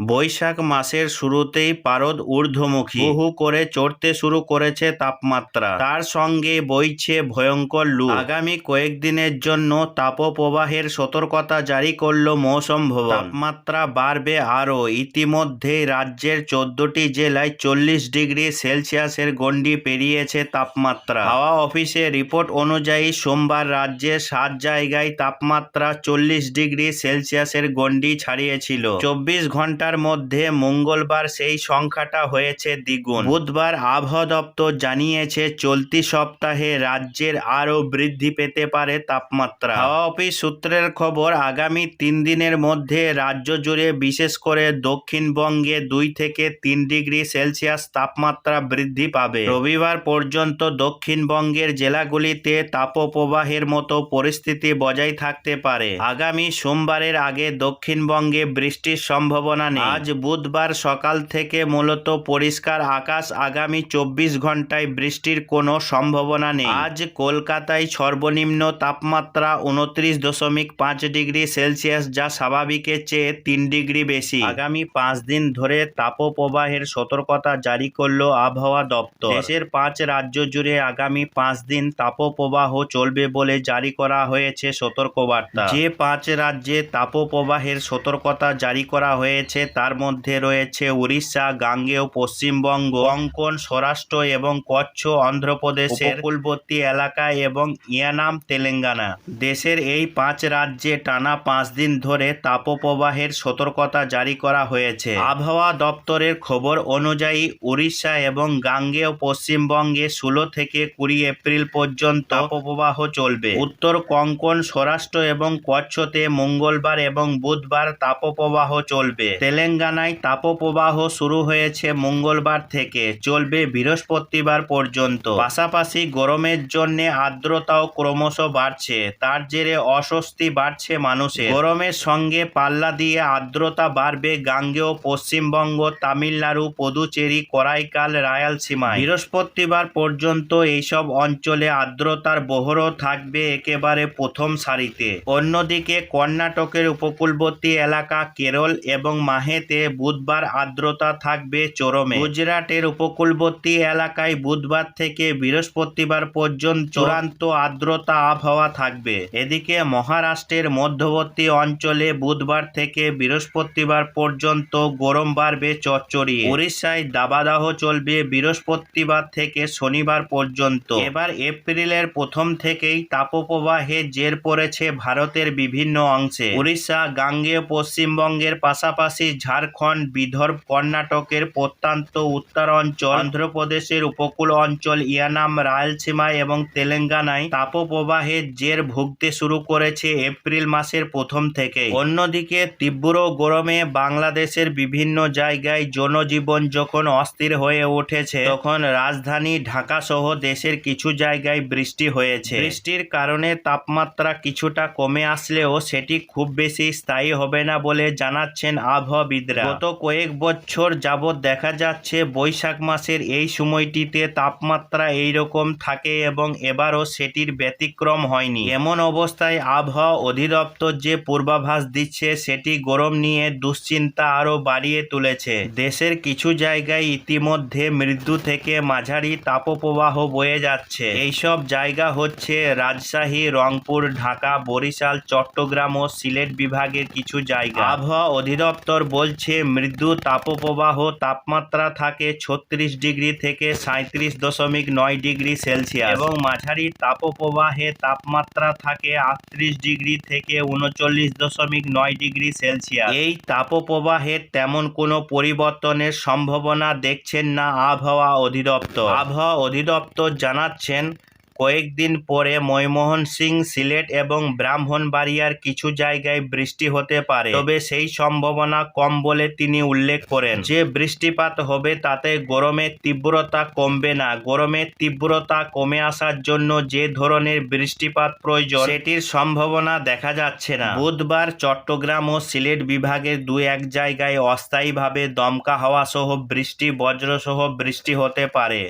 বৈশাখ মাসের শুরুতেই পারদ ঊর্ধ্বমুখী। হু হু করে চড়তে শুরু করেছে তাপমাত্রা। তার সঙ্গে বইছে ভয়ঙ্কর লু। আগামী কয়েকদিনের জন্য তাপপ্রবাহের সতর্কতা জারি করল মৌসুম ভবন। তাপমাত্রা বাড়বে আরও। ইতিমধ্যেই রাজ্যের চোদ্দটি জেলায় চল্লিশ ডিগ্রি সেলসিয়াসের গণ্ডি পেরিয়েছে তাপমাত্রা। হাওয়া অফিসের রিপোর্ট অনুযায়ী সোমবার রাজ্যের সাত জায়গায় তাপমাত্রা চল্লিশ ডিগ্রি সেলসিয়াসের গণ্ডি ছাড়িয়েছিল। চব্বিশ ঘণ্টার মধ্যে মঙ্গলবার সেই সংখ্যাটা হয়েছে দ্বিগুণ। বুধবার আবহাওয়া দপ্তর জানিয়েছে, চলতি সপ্তাহে রাজ্যের আরও বৃদ্ধি পেতে পারে তাপমাত্রা। হাওয়া অফিস সূত্রের খবর, আগামী তিন দিনের মধ্যে রাজ্য জুড়ে বিশেষ করে দক্ষিণবঙ্গে দুই থেকে তিন ডিগ্রি সেলসিয়াস তাপমাত্রা বৃদ্ধি পাবে। রবিবার পর্যন্ত দক্ষিণবঙ্গের জেলাগুলিতে তাপপ্রবাহের মতো পরিস্থিতি বজায় থাকতে পারে। আগামী সোমবারের আগে দক্ষিণবঙ্গে বৃষ্টির সম্ভাবনা নেই। আজ বুধবার সকাল থেকে মূলত পরিষ্কার আকাশ আগামী চব্বিশ ঘন্টায় বৃষ্টির কোনো সম্ভাবনা নেই। আজ কলকাতায় সর্বনিম্ন তাপমাত্রা উনত্রিশ দশমিক পাঁচ ডিগ্রি সেলসিয়াস, যা স্বাভাবিকের চেয়ে তিন ডিগ্রি বেশি। আগামী পাঁচ দিন ধরে তাপপ্রবাহের সতর্কতা জারি করল আবহাওয়া দপ্তর। দেশের পাঁচ রাজ্য জুড়ে আগামী পাঁচ দিন তাপপ্রবাহ চলবে বলে জারি করা হয়েছে সতর্কবার্তা। যে পাঁচ রাজ্যে তাপপ্রবাহের সতর্কতা জারি করা হয়েছে তার মধ্যে রয়েছে উড়িষ্যা, গাঙ্গেয়, পশ্চিমবঙ্গ অঙ্কন স্বরাষ্ট্র এবং কচ্ছ, অন্ধ্রপ্রদেশের উপকূলবর্তী এলাকা এবং ইয়ানাম, তেলেঙ্গানা। দেশের এই পাঁচ রাজ্যে টানা পাঁচ দিন ধরে তাপপ্রবাহের সতর্কতা জারি করা হয়েছে। আবহাওয়া দপ্তরের খবর অনুযায়ী উড়িষ্যা এবং গাঙ্গেয় পশ্চিমবঙ্গে ষোলো থেকে কুড়ি এপ্রিল পর্যন্ত তাপপ্রবাহ চলবে। উত্তর কঙ্কন, স্বরাষ্ট্র এবং কচ্ছতে মঙ্গলবার এবং বুধবার তাপপ্রবাহ চলবে। তেলেঙ্গানায় তাপপ্রবাহ শুরু হয়েছে মঙ্গলবার থেকে, চলবে বৃহস্পতিবার পর্যন্ত। পাশাপাশি গরমের জন্য আর্দ্রতাও ক্রমশ বাড়ছে, তার জেরে অস্বস্তি বাড়ছে মানুষের। গরমের সঙ্গে পাল্লা দিয়ে আর্দ্রতা বাড়বে গাঙ্গেয় পশ্চিমবঙ্গ, তামিলনাড়ু, পদুচেরি, করাইকাল রায়ালসীমায় বৃহস্পতিবার পর্যন্ত এইসব অঞ্চলে আর্দ্রতার বহরও থাকবে একেবারে প্রথম সারিতে। অন্যদিকে কর্ণাটকের উপকূলবর্তী এলাকা কেরল এবং মাহেতে বুধবার আর্দ্রতা থাকবে চরমে। গুজরাটের উপকূলবর্তী এলাকায় বুধবার থেকে বৃহস্পতিবার পর্যন্ত চূড়ান্ত আর্দ্রতা আবহাওয়া থাকবে। এদিকে মহারাষ্ট্রের মধ্যবর্তী অঞ্চলে বুধবার থেকে বৃহস্পতিবার পর্যন্ত গরম বাড়বে চচ্চড়িয়ে উড়িষ্যায় দাবাদাহ চলবে বৃহস্পতিবার থেকে শনিবার পর্যন্ত। এবার এপ্রিলের প্রথম থেকেই তাপপ্রবাহে জের পড়েছে ভারতের বিভিন্ন অংশে। উড়িষ্যা গাঙ্গেয়, পশ্চিমবঙ্গের পাশাপাশি ঝাড়খণ্ড বিদর্ভ কর্ণাটকের প্রত্যন্ত উত্তরাঞ্চল, অন্ধ্রপ্রদেশের উপকূল অঞ্চল, ইয়ানাম রায়লসীমা এবং তেলেঙ্গানায় তাপপ্রবাহের জের ভুগতে শুরু করেছে এপ্রিল মাসের প্রথম থেকে। অন্যদিকে তীব্র গরমে বাংলাদেশের বিভিন্ন জায়গায় জনজীবন যখন অস্থির হয়ে উঠেছে, তখন রাজধানী ঢাকা সহ দেশের কিছু জায়গায় বৃষ্টি হয়েছে। বৃষ্টির কারণে তাপমাত্রা কিছুটা কমে আসলেও সেটি খুব বেশি স্থায়ী হবে না বলে জানাচ্ছেন আবহাওয়াবিদরা গত কয়েক বছর যাবৎ দেখা যাচ্ছে বৈশাখ মাসের এই সময়টিতে তাপমাত্রা এই রকম থাকে এবং এবারও সেটির ব্যতিক্রম হয়নি। এমন অবস্থায় আবহাওয়া অধিদপ্তর যে পূর্বাভাস দিচ্ছে, সেটি গরম নিয়ে দুশ্চিন্তা আরও বাড়িয়ে তুলেছে। দেশের কিছু জায়গায় ইতিমধ্যে মৃদু থেকে মাঝারি তাপপ্রবাহ বয়ে যাচ্ছে। এইসব জায়গা হচ্ছে রাজশাহী, রংপুর, ঢাকা, বরিশাল, চট্টগ্রাম ও সিলেট বিভাগের কিছু জায়গা। আবহাওয়া অধিদপ্তর বলছে, মৃদু তাপপ্রবাহ তাপমাত্রা থাকে ছত্রিশ ডিগ্রি থেকে সাঁত্রিশ দশমিক নয় ডিগ্রি সেলসিয়াস এবং মাঝারি তাপপ্রবাহে তাপমাত্রা থাকে আটত্রিশ ডিগ্রি থেকে উনচল্লিশ দশমিক নয় ডিগ্রি সেলসিয়াস। এই তাপপ্রবাহের তেমন কোনো পরিবর্তনের সম্ভাবনা দেখছেন না আবহাওয়া অধিদপ্তর। আবহাওয়া অধিদপ্তর জানাচ্ছেন কয়েকদিন পরে ময়মনসিং সিলেট এবং ব্রাহ্মণবাড়িয়ার কিছু জায়গায় বৃষ্টি হতে পারে। তবে সেই সম্ভাবনা কম বলে তিনি উল্লেখ করেন। যে বৃষ্টিপাত হবে তাতে গরমের তীব্রতা কমবে না। গরমের তীব্রতা কমে আসার জন্য যে ধরনের বৃষ্টিপাত প্রয়োজন, সেটির সম্ভাবনা দেখা যাচ্ছে না। বুধবার চট্টগ্রাম ও সিলেট বিভাগের দু এক জায়গায় অস্থায়ীভাবে দমকা হাওয়া সহ বৃষ্টি, বজ্রসহ বৃষ্টি হতে পারে।